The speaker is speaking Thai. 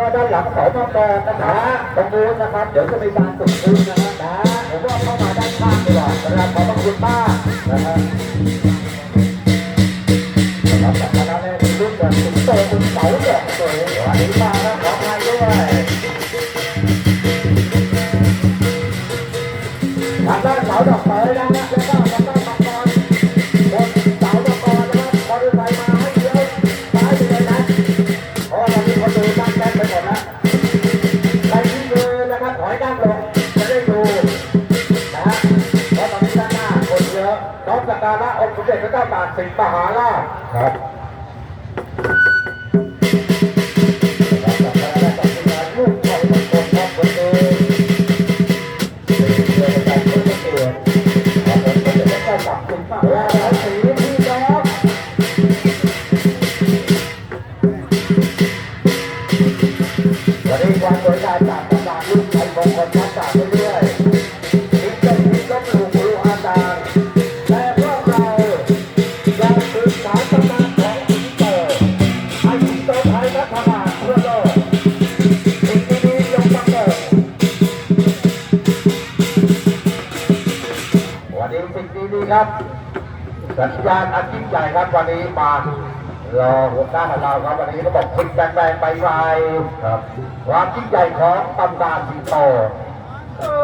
ก็ด้านหลังเสาทองแดงนะครับตรงนู้นนะครับ เดี๋ยวจะมีการตุกคืนนะฮะนะผมว่าเข้ามาด้านข้างดีกว่านะครับขอบพระคุณมากนะครับครับจากคณะแรกมีรุ่นแบบสิงโตคุณเสาดอกสวยวันนี้มาแล้วขออภัยด้วยทางด้านเสาดอกเตยนะฮะแสกการะองค์สมเด็จพระเจ้าตากสินมหาราชครับ ครับ สัญญาณอันยิ่งใหญ่ครับวันนี้มารอหัวหน้าของเราครับวันนี้ก็บอกพลิกแปลงๆไปไปครับความยิ่งใหญ่ของตำนานสิงโตเอ้